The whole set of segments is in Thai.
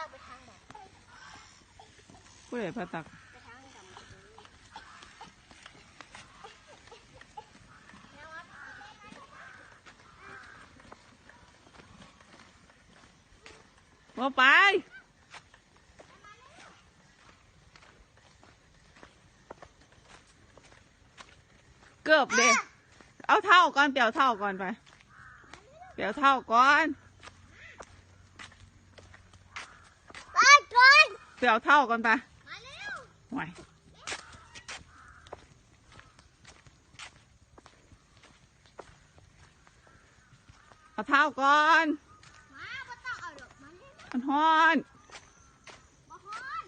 ตักไปทางไหนผู้ใดพาตักไปทางดำแล้วว่าไปเกือบเด็เอาเท่าก่อนเปลี่ยวเท่าก่อนไปเปลี่ยวเท่าก่อน ไปก่อน เปลี่ยวเท่าก่อนไปมาเร็วไหวเอาเท่าก่อนมาบ่ต้องเอาดอกมันเร็วมันฮ้อนบ่ฮ้อน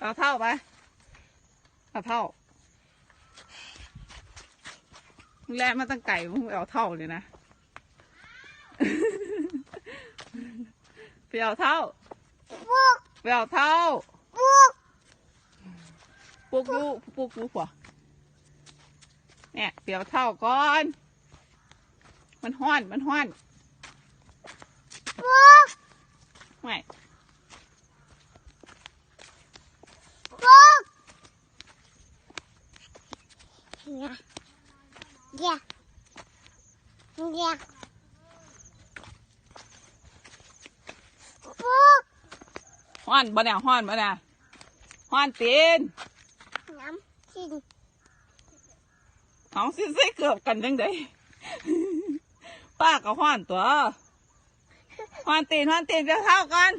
เอาเท่าไปเอาเท่ามึงแลมาตั้งไก่มึงเอาเท่าเลยนะไปเอาเท่า ปุกไปเอาเท่าปุกปลุกดูปลุกดูผัวเนี่ยเปลี่ยวเท่าก่อน มันห้อนมันห้อนปุกไม่ปุกเนี่ยเดี๋ยวเดี๋ยวปุก ห้อนบ่เนี่ยห้อนบ่เนี่ยห้อนตีนน้ำกินเอาสิใส่เกือบกันจังไดป้าก็ห้อนตัวห้อนตีนห้อนตีนเปลี่ยวเท่าก่อน